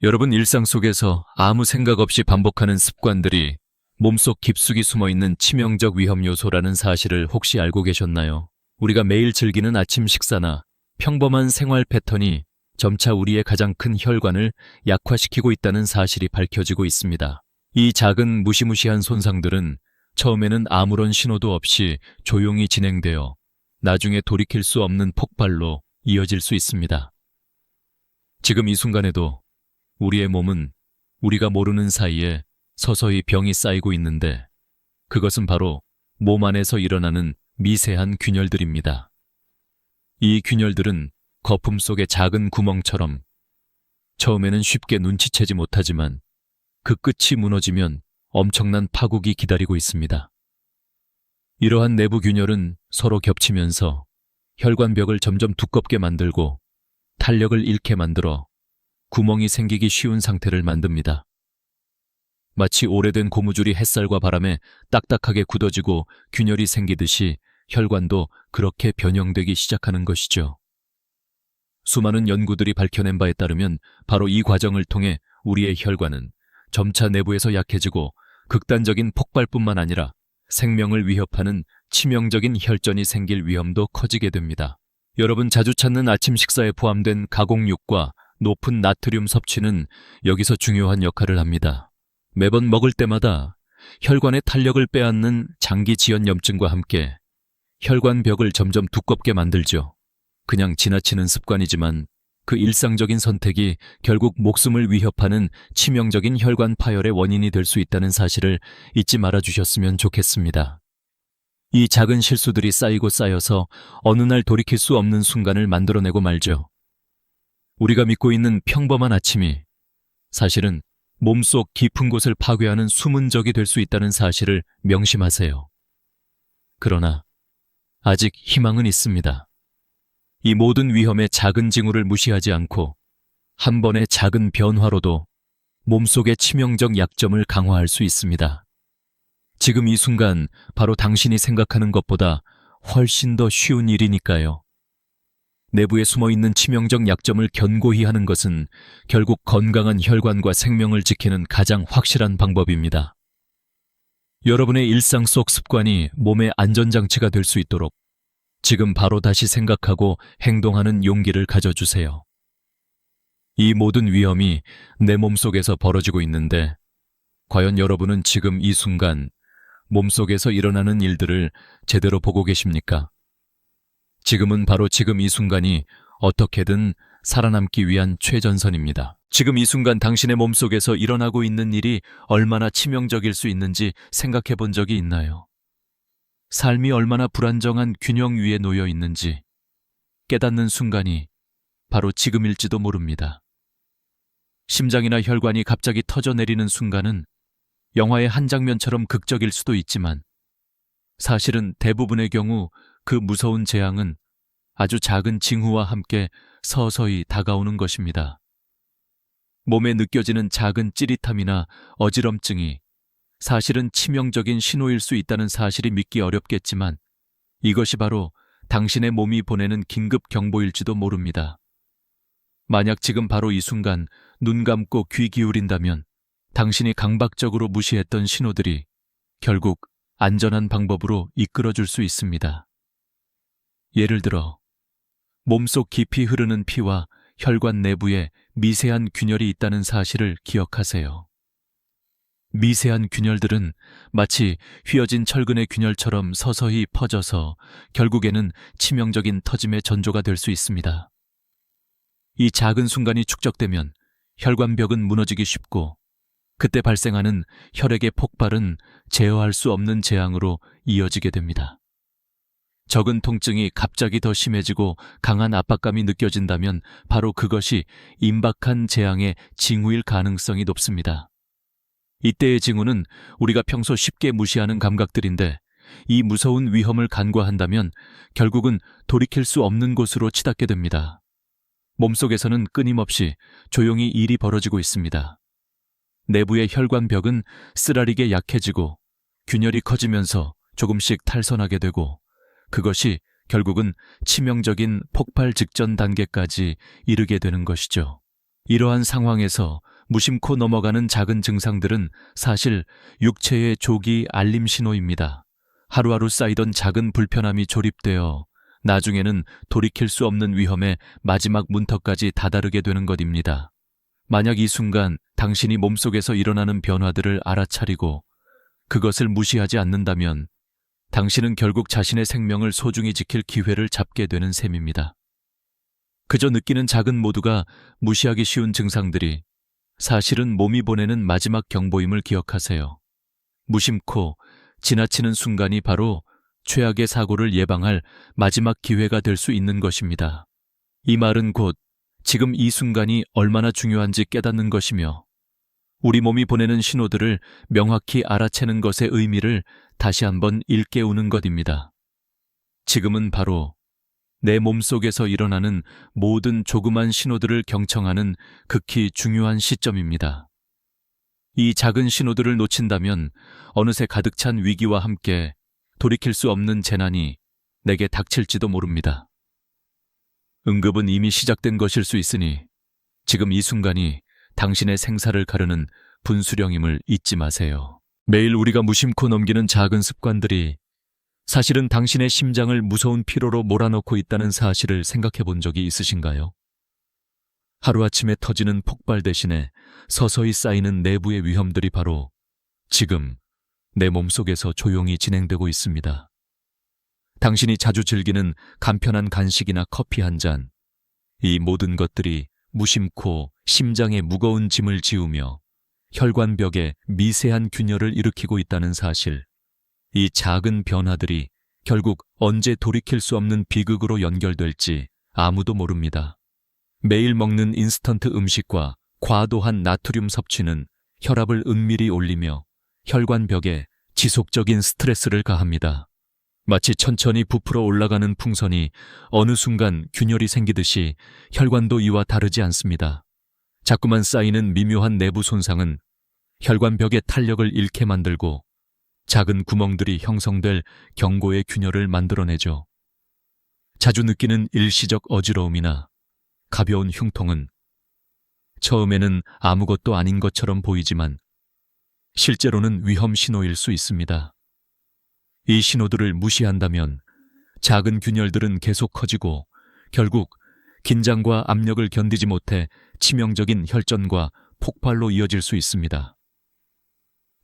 여러분 일상 속에서 아무 생각 없이 반복하는 습관들이 몸속 깊숙이 숨어 있는 치명적 위험 요소라는 사실을 혹시 알고 계셨나요? 우리가 매일 즐기는 아침 식사나 평범한 생활 패턴이 점차 우리의 가장 큰 혈관을 약화시키고 있다는 사실이 밝혀지고 있습니다. 이 작은 무시무시한 손상들은 처음에는 아무런 신호도 없이 조용히 진행되어 나중에 돌이킬 수 없는 폭발로 이어질 수 있습니다. 지금 이 순간에도 우리의 몸은 우리가 모르는 사이에 서서히 병이 쌓이고 있는데 그것은 바로 몸 안에서 일어나는 미세한 균열들입니다. 이 균열들은 거품 속의 작은 구멍처럼 처음에는 쉽게 눈치채지 못하지만 그 끝이 무너지면 엄청난 파국이 기다리고 있습니다. 이러한 내부 균열은 서로 겹치면서 혈관벽을 점점 두껍게 만들고 탄력을 잃게 만들어 구멍이 생기기 쉬운 상태를 만듭니다. 마치 오래된 고무줄이 햇살과 바람에 딱딱하게 굳어지고 균열이 생기듯이 혈관도 그렇게 변형되기 시작하는 것이죠. 수많은 연구들이 밝혀낸 바에 따르면 바로 이 과정을 통해 우리의 혈관은 점차 내부에서 약해지고 극단적인 폭발뿐만 아니라 생명을 위협하는 치명적인 혈전이 생길 위험도 커지게 됩니다. 여러분 자주 찾는 아침 식사에 포함된 가공육과 높은 나트륨 섭취는 여기서 중요한 역할을 합니다. 매번 먹을 때마다 혈관의 탄력을 빼앗는 장기 지연 염증과 함께 혈관벽을 점점 두껍게 만들죠. 그냥 지나치는 습관이지만 그 일상적인 선택이 결국 목숨을 위협하는 치명적인 혈관 파열의 원인이 될 수 있다는 사실을 잊지 말아 주셨으면 좋겠습니다. 이 작은 실수들이 쌓이고 쌓여서 어느 날 돌이킬 수 없는 순간을 만들어내고 말죠. 우리가 믿고 있는 평범한 아침이 사실은 몸속 깊은 곳을 파괴하는 숨은 적이 될 수 있다는 사실을 명심하세요. 그러나 아직 희망은 있습니다. 이 모든 위험의 작은 징후를 무시하지 않고 한 번의 작은 변화로도 몸속의 치명적 약점을 강화할 수 있습니다. 지금 이 순간 바로 당신이 생각하는 것보다 훨씬 더 쉬운 일이니까요. 내부에 숨어 있는 치명적 약점을 견고히 하는 것은 결국 건강한 혈관과 생명을 지키는 가장 확실한 방법입니다. 여러분의 일상 속 습관이 몸의 안전장치가 될 수 있도록 지금 바로 다시 생각하고 행동하는 용기를 가져주세요. 이 모든 위험이 내 몸속에서 벌어지고 있는데, 과연 여러분은 지금 이 순간 몸속에서 일어나는 일들을 제대로 보고 계십니까? 지금은 바로 지금 이 순간이 어떻게든 살아남기 위한 최전선입니다. 지금 이 순간 당신의 몸속에서 일어나고 있는 일이 얼마나 치명적일 수 있는지 생각해 본 적이 있나요? 삶이 얼마나 불안정한 균형 위에 놓여 있는지 깨닫는 순간이 바로 지금일지도 모릅니다. 심장이나 혈관이 갑자기 터져 내리는 순간은 영화의 한 장면처럼 극적일 수도 있지만 사실은 대부분의 경우 그 무서운 재앙은 아주 작은 징후와 함께 서서히 다가오는 것입니다. 몸에 느껴지는 작은 찌릿함이나 어지럼증이 사실은 치명적인 신호일 수 있다는 사실이 믿기 어렵겠지만 이것이 바로 당신의 몸이 보내는 긴급 경보일지도 모릅니다. 만약 지금 바로 이 순간 눈 감고 귀 기울인다면 당신이 강박적으로 무시했던 신호들이 결국 안전한 방법으로 이끌어줄 수 있습니다. 예를 들어, 몸속 깊이 흐르는 피와 혈관 내부에 미세한 균열이 있다는 사실을 기억하세요. 미세한 균열들은 마치 휘어진 철근의 균열처럼 서서히 퍼져서 결국에는 치명적인 터짐의 전조가 될 수 있습니다. 이 작은 순간이 축적되면 혈관벽은 무너지기 쉽고 그때 발생하는 혈액의 폭발은 제어할 수 없는 재앙으로 이어지게 됩니다. 적은 통증이 갑자기 더 심해지고 강한 압박감이 느껴진다면 바로 그것이 임박한 재앙의 징후일 가능성이 높습니다. 이때의 징후는 우리가 평소 쉽게 무시하는 감각들인데 이 무서운 위험을 간과한다면 결국은 돌이킬 수 없는 곳으로 치닫게 됩니다. 몸속에서는 끊임없이 조용히 일이 벌어지고 있습니다. 내부의 혈관벽은 쓰라리게 약해지고 균열이 커지면서 조금씩 탈선하게 되고 그것이 결국은 치명적인 폭발 직전 단계까지 이르게 되는 것이죠. 이러한 상황에서 무심코 넘어가는 작은 증상들은 사실 육체의 조기 알림 신호입니다. 하루하루 쌓이던 작은 불편함이 조립되어 나중에는 돌이킬 수 없는 위험의 마지막 문턱까지 다다르게 되는 것입니다. 만약 이 순간 당신이 몸속에서 일어나는 변화들을 알아차리고 그것을 무시하지 않는다면 당신은 결국 자신의 생명을 소중히 지킬 기회를 잡게 되는 셈입니다. 그저 느끼는 작은 모두가 무시하기 쉬운 증상들이 사실은 몸이 보내는 마지막 경보임을 기억하세요. 무심코 지나치는 순간이 바로 최악의 사고를 예방할 마지막 기회가 될 수 있는 것입니다. 이 말은 곧 지금 이 순간이 얼마나 중요한지 깨닫는 것이며 우리 몸이 보내는 신호들을 명확히 알아채는 것의 의미를 다시 한번 일깨우는 것입니다. 지금은 바로 내 몸속에서 일어나는 모든 조그만 신호들을 경청하는 극히 중요한 시점입니다. 이 작은 신호들을 놓친다면 어느새 가득 찬 위기와 함께 돌이킬 수 없는 재난이 내게 닥칠지도 모릅니다. 응급은 이미 시작된 것일 수 있으니 지금 이 순간이 당신의 생사를 가르는 분수령임을 잊지 마세요. 매일 우리가 무심코 넘기는 작은 습관들이 사실은 당신의 심장을 무서운 피로로 몰아넣고 있다는 사실을 생각해 본 적이 있으신가요? 하루아침에 터지는 폭발 대신에 서서히 쌓이는 내부의 위험들이 바로 지금 내 몸속에서 조용히 진행되고 있습니다. 당신이 자주 즐기는 간편한 간식이나 커피 한 잔, 이 모든 것들이 무심코 심장에 무거운 짐을 지우며 혈관벽에 미세한 균열을 일으키고 있다는 사실. 이 작은 변화들이 결국 언제 돌이킬 수 없는 비극으로 연결될지 아무도 모릅니다. 매일 먹는 인스턴트 음식과 과도한 나트륨 섭취는 혈압을 은밀히 올리며 혈관벽에 지속적인 스트레스를 가합니다. 마치 천천히 부풀어 올라가는 풍선이 어느 순간 균열이 생기듯이 혈관도 이와 다르지 않습니다. 자꾸만 쌓이는 미묘한 내부 손상은 혈관벽의 탄력을 잃게 만들고 작은 구멍들이 형성될 경고의 균열을 만들어내죠. 자주 느끼는 일시적 어지러움이나 가벼운 흉통은 처음에는 아무것도 아닌 것처럼 보이지만 실제로는 위험 신호일 수 있습니다. 이 신호들을 무시한다면 작은 균열들은 계속 커지고 결국 긴장과 압력을 견디지 못해 치명적인 혈전과 폭발로 이어질 수 있습니다.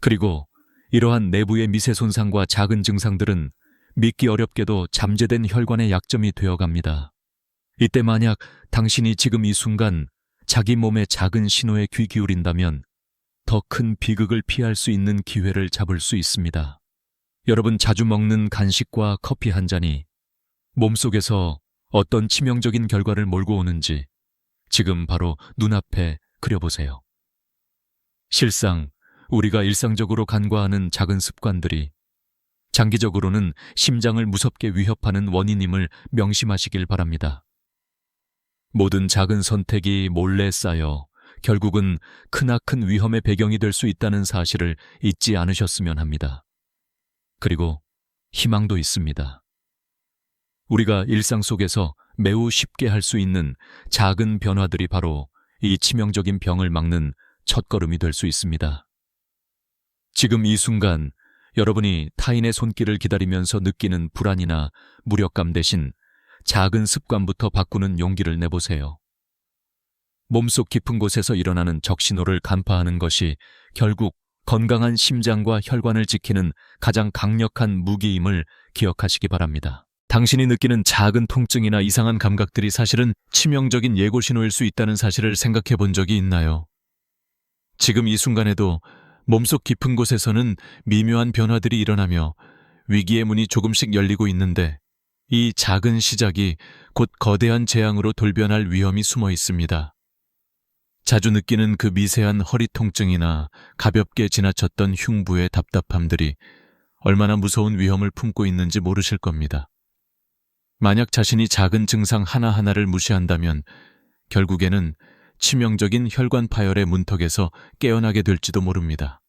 그리고 이러한 내부의 미세 손상과 작은 증상들은 믿기 어렵게도 잠재된 혈관의 약점이 되어갑니다. 이때 만약 당신이 지금 이 순간 자기 몸의 작은 신호에 귀 기울인다면 더 큰 비극을 피할 수 있는 기회를 잡을 수 있습니다. 여러분 자주 먹는 간식과 커피 한 잔이 몸속에서 어떤 치명적인 결과를 몰고 오는지 지금 바로 눈앞에 그려보세요. 실상 우리가 일상적으로 간과하는 작은 습관들이 장기적으로는 심장을 무섭게 위협하는 원인임을 명심하시길 바랍니다. 모든 작은 선택이 몰래 쌓여 결국은 크나큰 위험의 배경이 될 수 있다는 사실을 잊지 않으셨으면 합니다. 그리고 희망도 있습니다. 우리가 일상 속에서 매우 쉽게 할 수 있는 작은 변화들이 바로 이 치명적인 병을 막는 첫걸음이 될 수 있습니다. 지금 이 순간 여러분이 타인의 손길을 기다리면서 느끼는 불안이나 무력감 대신 작은 습관부터 바꾸는 용기를 내보세요. 몸속 깊은 곳에서 일어나는 적신호를 간파하는 것이 결국 건강한 심장과 혈관을 지키는 가장 강력한 무기임을 기억하시기 바랍니다. 당신이 느끼는 작은 통증이나 이상한 감각들이 사실은 치명적인 예고 신호일 수 있다는 사실을 생각해 본 적이 있나요? 지금 이 순간에도 몸속 깊은 곳에서는 미묘한 변화들이 일어나며 위기의 문이 조금씩 열리고 있는데 이 작은 시작이 곧 거대한 재앙으로 돌변할 위험이 숨어 있습니다. 자주 느끼는 그 미세한 허리 통증이나 가볍게 지나쳤던 흉부의 답답함들이 얼마나 무서운 위험을 품고 있는지 모르실 겁니다. 만약 자신이 작은 증상 하나하나를 무시한다면 결국에는 치명적인 혈관 파열의 문턱에서 깨어나게 될지도 모릅니다.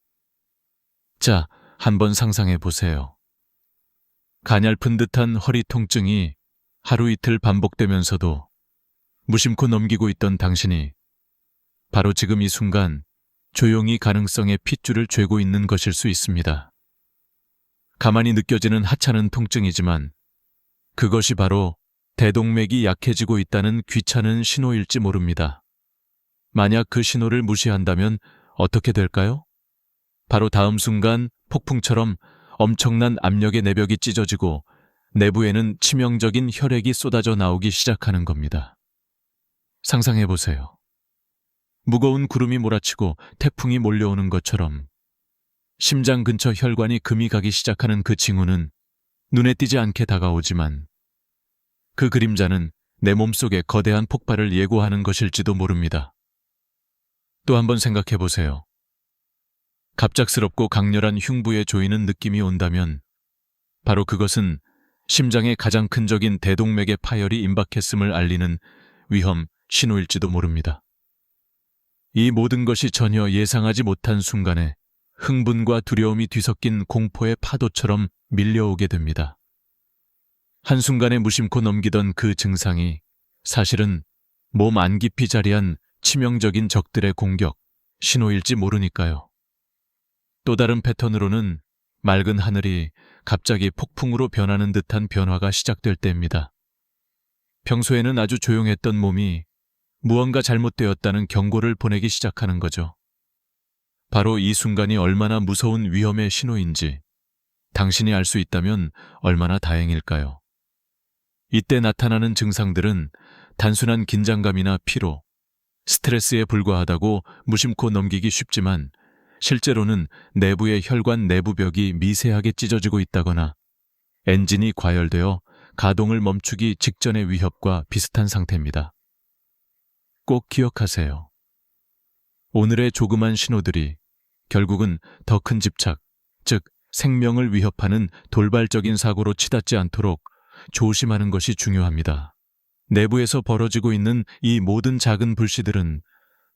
자, 한번 상상해 보세요. 가냘픈 듯한 허리 통증이 하루 이틀 반복되면서도 무심코 넘기고 있던 당신이 바로 지금 이 순간 조용히 가능성의 핏줄을 죄고 있는 것일 수 있습니다. 가만히 느껴지는 하찮은 통증이지만 그것이 바로 대동맥이 약해지고 있다는 귀찮은 신호일지 모릅니다. 만약 그 신호를 무시한다면 어떻게 될까요? 바로 다음 순간 폭풍처럼 엄청난 압력의 내벽이 찢어지고 내부에는 치명적인 혈액이 쏟아져 나오기 시작하는 겁니다. 상상해 보세요. 무거운 구름이 몰아치고 태풍이 몰려오는 것처럼 심장 근처 혈관이 금이 가기 시작하는 그 징후는 눈에 띄지 않게 다가오지만 그 그림자는 내 몸속에 거대한 폭발을 예고하는 것일지도 모릅니다. 또 한번 생각해 보세요. 갑작스럽고 강렬한 흉부에 조이는 느낌이 온다면 바로 그것은 심장의 가장 큰 적인 대동맥의 파열이 임박했음을 알리는 위험 신호일지도 모릅니다. 이 모든 것이 전혀 예상하지 못한 순간에 흥분과 두려움이 뒤섞인 공포의 파도처럼 밀려오게 됩니다. 한순간에 무심코 넘기던 그 증상이 사실은 몸 안 깊이 자리한 치명적인 적들의 공격, 신호일지 모르니까요. 또 다른 패턴으로는 맑은 하늘이 갑자기 폭풍으로 변하는 듯한 변화가 시작될 때입니다. 평소에는 아주 조용했던 몸이 무언가 잘못되었다는 경고를 보내기 시작하는 거죠. 바로 이 순간이 얼마나 무서운 위험의 신호인지 당신이 알 수 있다면 얼마나 다행일까요? 이때 나타나는 증상들은 단순한 긴장감이나 피로, 스트레스에 불과하다고 무심코 넘기기 쉽지만 실제로는 내부의 혈관 내부벽이 미세하게 찢어지고 있다거나 엔진이 과열되어 가동을 멈추기 직전의 위협과 비슷한 상태입니다. 꼭 기억하세요. 오늘의 조그만 신호들이 결국은 더 큰 집착, 즉 생명을 위협하는 돌발적인 사고로 치닫지 않도록 조심하는 것이 중요합니다. 내부에서 벌어지고 있는 이 모든 작은 불씨들은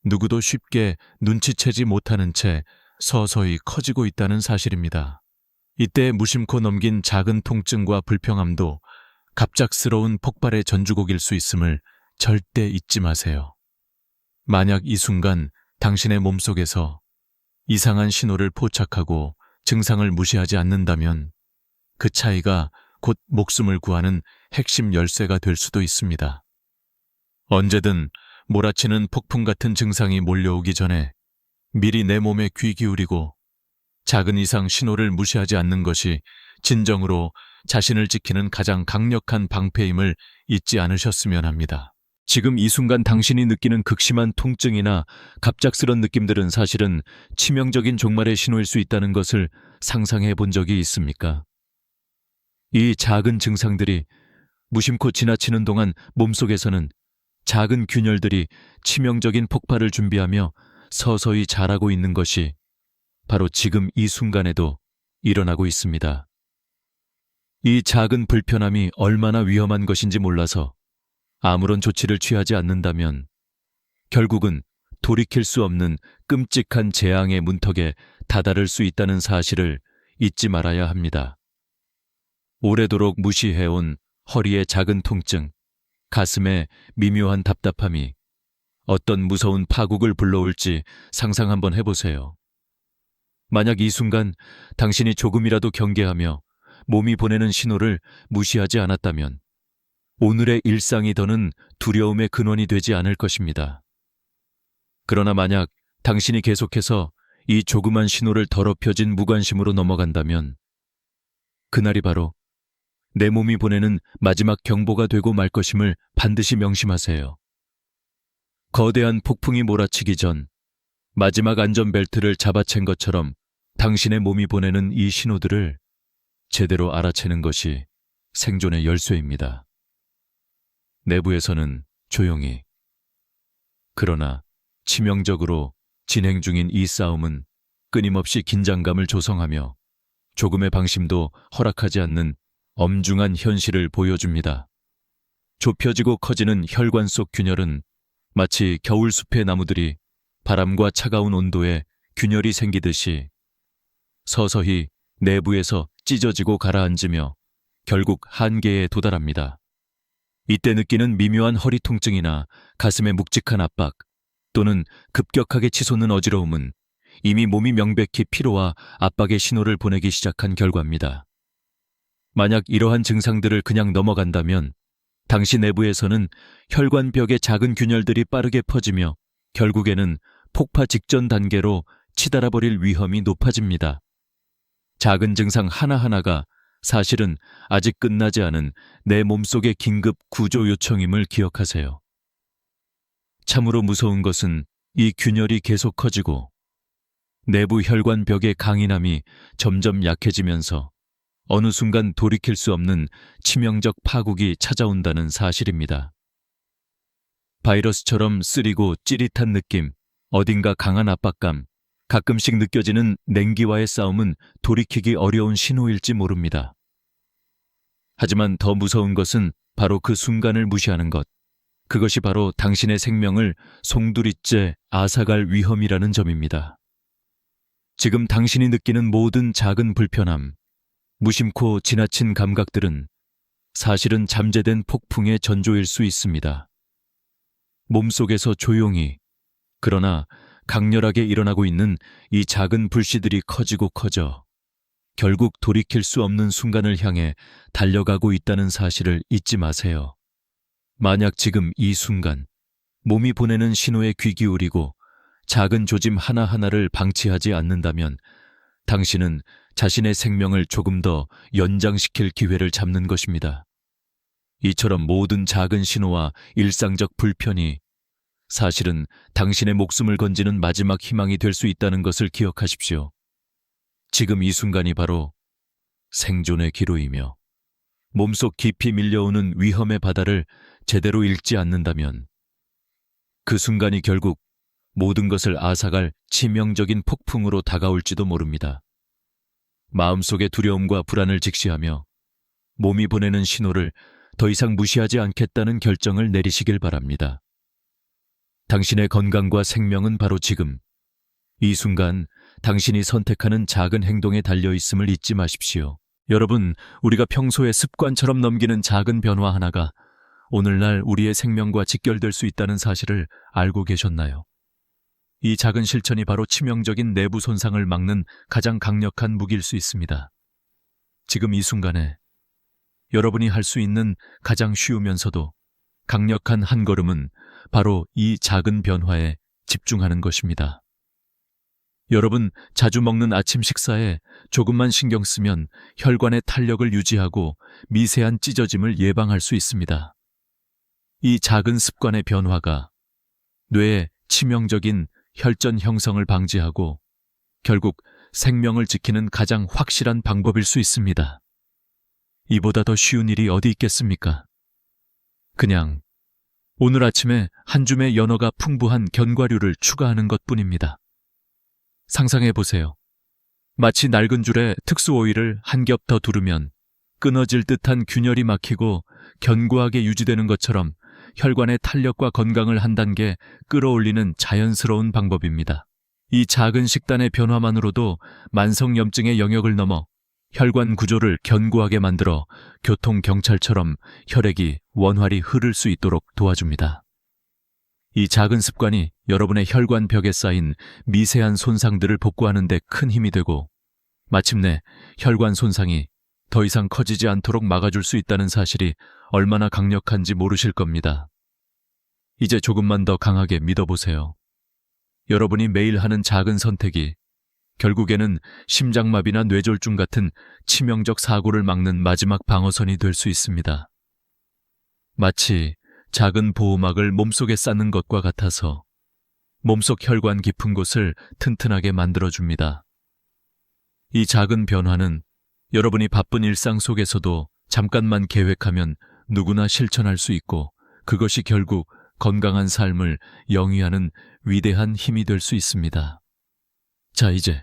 누구도 쉽게 눈치채지 못하는 채 서서히 커지고 있다는 사실입니다. 이때 무심코 넘긴 작은 통증과 불평함도 갑작스러운 폭발의 전주곡일 수 있음을 절대 잊지 마세요. 만약 이 순간 당신의 몸속에서 이상한 신호를 포착하고 증상을 무시하지 않는다면 그 차이가 곧 목숨을 구하는 핵심 열쇠가 될 수도 있습니다. 언제든 몰아치는 폭풍 같은 증상이 몰려오기 전에 미리 내 몸에 귀 기울이고 작은 이상 신호를 무시하지 않는 것이 진정으로 자신을 지키는 가장 강력한 방패임을 잊지 않으셨으면 합니다. 지금 이 순간 당신이 느끼는 극심한 통증이나 갑작스런 느낌들은 사실은 치명적인 종말의 신호일 수 있다는 것을 상상해 본 적이 있습니까? 이 작은 증상들이 무심코 지나치는 동안 몸속에서는 작은 균열들이 치명적인 폭발을 준비하며 서서히 자라고 있는 것이 바로 지금 이 순간에도 일어나고 있습니다. 이 작은 불편함이 얼마나 위험한 것인지 몰라서 아무런 조치를 취하지 않는다면 결국은 돌이킬 수 없는 끔찍한 재앙의 문턱에 다다를 수 있다는 사실을 잊지 말아야 합니다. 오래도록 무시해온 허리의 작은 통증, 가슴의 미묘한 답답함이 어떤 무서운 파국을 불러올지 상상 한번 해보세요. 만약 이 순간 당신이 조금이라도 경계하며 몸이 보내는 신호를 무시하지 않았다면 오늘의 일상이 더는 두려움의 근원이 되지 않을 것입니다. 그러나 만약 당신이 계속해서 이 조그만 신호를 더럽혀진 무관심으로 넘어간다면 그날이 바로 내 몸이 보내는 마지막 경보가 되고 말 것임을 반드시 명심하세요. 거대한 폭풍이 몰아치기 전 마지막 안전벨트를 잡아챈 것처럼 당신의 몸이 보내는 이 신호들을 제대로 알아채는 것이 생존의 열쇠입니다. 내부에서는 조용히 그러나 치명적으로 진행 중인 이 싸움은 끊임없이 긴장감을 조성하며 조금의 방심도 허락하지 않는 엄중한 현실을 보여줍니다. 좁혀지고 커지는 혈관 속 균열은 마치 겨울숲의 나무들이 바람과 차가운 온도에 균열이 생기듯이 서서히 내부에서 찢어지고 가라앉으며 결국 한계에 도달합니다. 이때 느끼는 미묘한 허리 통증이나 가슴의 묵직한 압박, 또는 급격하게 치솟는 어지러움은 이미 몸이 명백히 피로와 압박의 신호를 보내기 시작한 결과입니다. 만약 이러한 증상들을 그냥 넘어간다면 당시 내부에서는 혈관벽의 작은 균열들이 빠르게 퍼지며 결국에는 폭파 직전 단계로 치달아버릴 위험이 높아집니다. 작은 증상 하나하나가 사실은 아직 끝나지 않은 내 몸속의 긴급 구조 요청임을 기억하세요. 참으로 무서운 것은 이 균열이 계속 커지고 내부 혈관 벽의 강인함이 점점 약해지면서 어느 순간 돌이킬 수 없는 치명적 파국이 찾아온다는 사실입니다. 바이러스처럼 쓰리고 찌릿한 느낌, 어딘가 강한 압박감, 가끔씩 느껴지는 냉기와의 싸움은 돌이키기 어려운 신호일지 모릅니다. 하지만 더 무서운 것은 바로 그 순간을 무시하는 것. 그것이 바로 당신의 생명을 송두리째 앗아갈 위험이라는 점입니다. 지금 당신이 느끼는 모든 작은 불편함, 무심코 지나친 감각들은 사실은 잠재된 폭풍의 전조일 수 있습니다. 몸속에서 조용히, 그러나 강렬하게 일어나고 있는 이 작은 불씨들이 커지고 커져 결국 돌이킬 수 없는 순간을 향해 달려가고 있다는 사실을 잊지 마세요. 만약 지금 이 순간 몸이 보내는 신호에 귀 기울이고 작은 조짐 하나하나를 방치하지 않는다면 당신은 자신의 생명을 조금 더 연장시킬 기회를 잡는 것입니다. 이처럼 모든 작은 신호와 일상적 불편이 사실은 당신의 목숨을 건지는 마지막 희망이 될 수 있다는 것을 기억하십시오. 지금 이 순간이 바로 생존의 기로이며 몸속 깊이 밀려오는 위험의 바다를 제대로 읽지 않는다면 그 순간이 결국 모든 것을 앗아갈 치명적인 폭풍으로 다가올지도 모릅니다. 마음속의 두려움과 불안을 직시하며 몸이 보내는 신호를 더 이상 무시하지 않겠다는 결정을 내리시길 바랍니다. 당신의 건강과 생명은 바로 지금, 이 순간 당신이 선택하는 작은 행동에 달려 있음을 잊지 마십시오. 여러분, 우리가 평소에 습관처럼 넘기는 작은 변화 하나가 오늘날 우리의 생명과 직결될 수 있다는 사실을 알고 계셨나요? 이 작은 실천이 바로 치명적인 내부 손상을 막는 가장 강력한 무기일 수 있습니다. 지금 이 순간에 여러분이 할 수 있는 가장 쉬우면서도 강력한 한 걸음은 바로 이 작은 변화에 집중하는 것입니다. 여러분, 자주 먹는 아침 식사에 조금만 신경 쓰면 혈관의 탄력을 유지하고 미세한 찢어짐을 예방할 수 있습니다. 이 작은 습관의 변화가 뇌의 치명적인 혈전 형성을 방지하고 결국 생명을 지키는 가장 확실한 방법일 수 있습니다. 이보다 더 쉬운 일이 어디 있겠습니까? 그냥 오늘 아침에 한 줌의 연어가 풍부한 견과류를 추가하는 것 뿐입니다. 상상해 보세요. 마치 낡은 줄에 특수 오일을 한 겹 더 두르면 끊어질 듯한 균열이 막히고 견고하게 유지되는 것처럼 혈관의 탄력과 건강을 한 단계 끌어올리는 자연스러운 방법입니다. 이 작은 식단의 변화만으로도 만성염증의 영역을 넘어 혈관 구조를 견고하게 만들어 교통경찰처럼 혈액이 원활히 흐를 수 있도록 도와줍니다. 이 작은 습관이 여러분의 혈관 벽에 쌓인 미세한 손상들을 복구하는 데 큰 힘이 되고 마침내 혈관 손상이 더 이상 커지지 않도록 막아줄 수 있다는 사실이 얼마나 강력한지 모르실 겁니다. 이제 조금만 더 강하게 믿어보세요. 여러분이 매일 하는 작은 선택이 결국에는 심장마비나 뇌졸중 같은 치명적 사고를 막는 마지막 방어선이 될 수 있습니다. 마치 작은 보호막을 몸속에 쌓는 것과 같아서 몸속 혈관 깊은 곳을 튼튼하게 만들어줍니다. 이 작은 변화는 여러분이 바쁜 일상 속에서도 잠깐만 계획하면 누구나 실천할 수 있고 그것이 결국 건강한 삶을 영위하는 위대한 힘이 될 수 있습니다. 자, 이제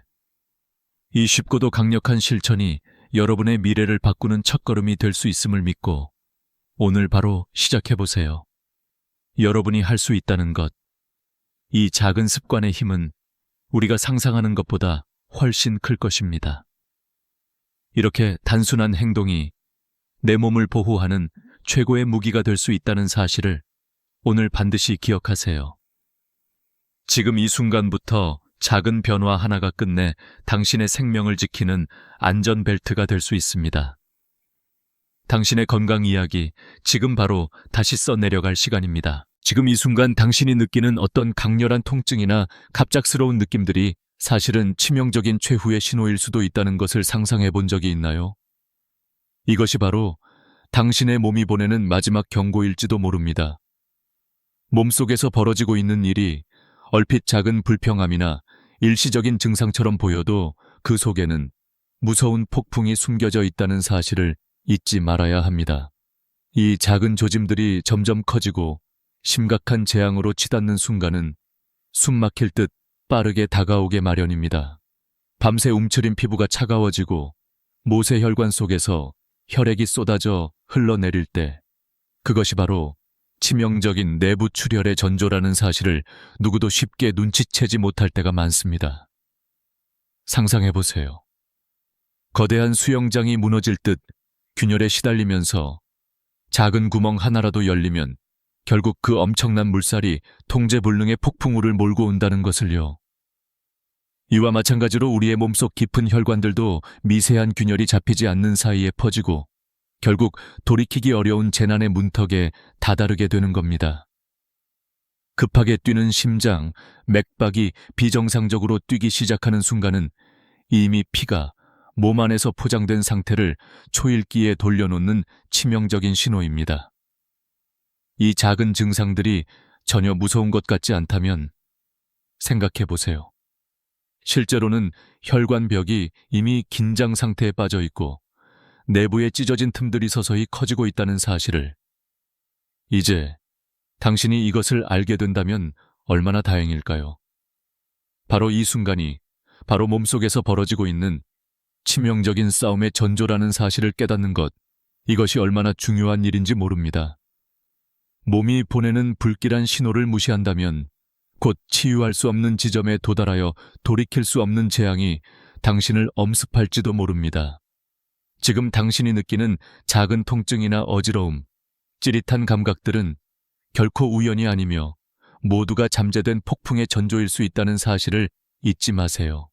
이 쉽고도 강력한 실천이 여러분의 미래를 바꾸는 첫걸음이 될 수 있음을 믿고 오늘 바로 시작해 보세요. 여러분이 할 수 있다는 것. 이 작은 습관의 힘은 우리가 상상하는 것보다 훨씬 클 것입니다. 이렇게 단순한 행동이 내 몸을 보호하는 최고의 무기가 될 수 있다는 사실을 오늘 반드시 기억하세요. 지금 이 순간부터 작은 변화 하나가 끝내 당신의 생명을 지키는 안전벨트가 될 수 있습니다. 당신의 건강 이야기 지금 바로 다시 써내려갈 시간입니다. 지금 이 순간 당신이 느끼는 어떤 강렬한 통증이나 갑작스러운 느낌들이 사실은 치명적인 최후의 신호일 수도 있다는 것을 상상해 본 적이 있나요? 이것이 바로 당신의 몸이 보내는 마지막 경고일지도 모릅니다. 몸속에서 벌어지고 있는 일이 얼핏 작은 불평함이나 일시적인 증상처럼 보여도 그 속에는 무서운 폭풍이 숨겨져 있다는 사실을 잊지 말아야 합니다. 이 작은 조짐들이 점점 커지고 심각한 재앙으로 치닫는 순간은 숨 막힐 듯 빠르게 다가오게 마련입니다. 밤새 움츠린 피부가 차가워지고 모세혈관 속에서 혈액이 쏟아져 흘러내릴 때 그것이 바로 치명적인 내부 출혈의 전조라는 사실을 누구도 쉽게 눈치채지 못할 때가 많습니다. 상상해 보세요. 거대한 수영장이 무너질 듯 균열에 시달리면서 작은 구멍 하나라도 열리면 결국 그 엄청난 물살이 통제불능의 폭풍우를 몰고 온다는 것을요. 이와 마찬가지로 우리의 몸속 깊은 혈관들도 미세한 균열이 잡히지 않는 사이에 퍼지고 결국 돌이키기 어려운 재난의 문턱에 다다르게 되는 겁니다. 급하게 뛰는 심장, 맥박이 비정상적으로 뛰기 시작하는 순간은 이미 피가 몸 안에서 포장된 상태를 초일기에 돌려놓는 치명적인 신호입니다. 이 작은 증상들이 전혀 무서운 것 같지 않다면 생각해 보세요. 실제로는 혈관벽이 이미 긴장 상태에 빠져 있고 내부에 찢어진 틈들이 서서히 커지고 있다는 사실을 이제 당신이 이것을 알게 된다면 얼마나 다행일까요? 바로 이 순간이 바로 몸속에서 벌어지고 있는 치명적인 싸움의 전조라는 사실을 깨닫는 것, 이것이 얼마나 중요한 일인지 모릅니다. 몸이 보내는 불길한 신호를 무시한다면 곧 치유할 수 없는 지점에 도달하여 돌이킬 수 없는 재앙이 당신을 엄습할지도 모릅니다. 지금 당신이 느끼는 작은 통증이나 어지러움, 찌릿한 감각들은 결코 우연이 아니며 모두가 잠재된 폭풍의 전조일 수 있다는 사실을 잊지 마세요.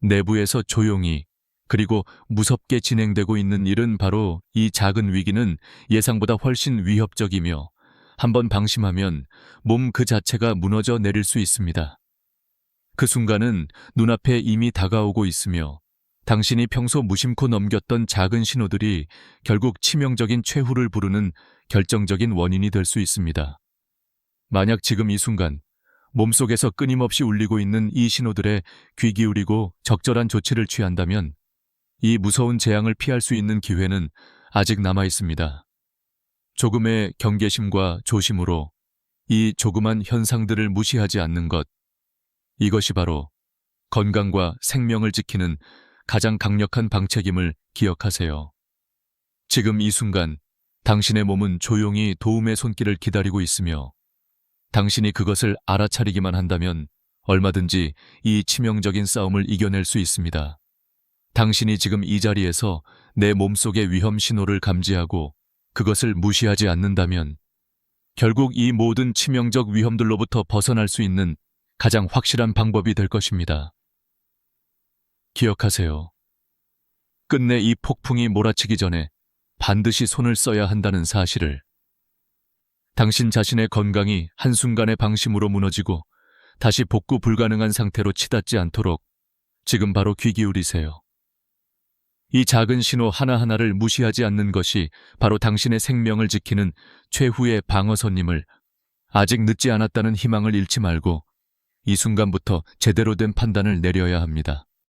내부에서 조용히 그리고 무섭게 진행되고 있는 일은 바로 이 작은 위기는 예상보다 훨씬 위협적이며 한번 방심하면 몸 그 자체가 무너져 내릴 수 있습니다. 그 순간은 눈앞에 이미 다가오고 있으며 당신이 평소 무심코 넘겼던 작은 신호들이 결국 치명적인 최후를 부르는 결정적인 원인이 될 수 있습니다. 만약 지금 이 순간 몸속에서 끊임없이 울리고 있는 이 신호들에 귀 기울이고 적절한 조치를 취한다면 이 무서운 재앙을 피할 수 있는 기회는 아직 남아 있습니다. 조금의 경계심과 조심으로 이 조그만 현상들을 무시하지 않는 것. 이것이 바로 건강과 생명을 지키는 가장 강력한 방책임을 기억하세요. 지금 이 순간 당신의 몸은 조용히 도움의 손길을 기다리고 있으며 당신이 그것을 알아차리기만 한다면 얼마든지 이 치명적인 싸움을 이겨낼 수 있습니다. 당신이 지금 이 자리에서 내 몸속의 위험 신호를 감지하고 그것을 무시하지 않는다면 결국 이 모든 치명적 위험들로부터 벗어날 수 있는 가장 확실한 방법이 될 것입니다. 기억하세요. 끝내 이 폭풍이 몰아치기 전에 반드시 손을 써야 한다는 사실을. 당신 자신의 건강이 한순간의 방심으로 무너지고 다시 복구 불가능한 상태로 치닫지 않도록 지금 바로 귀 기울이세요. 이 작은 신호 하나하나를 무시하지 않는 것이 바로 당신의 생명을 지키는 최후의 방어선님을 아직 늦지 않았다는 희망을 잃지 말고 이 순간부터 제대로 된 판단을 내려야 합니다.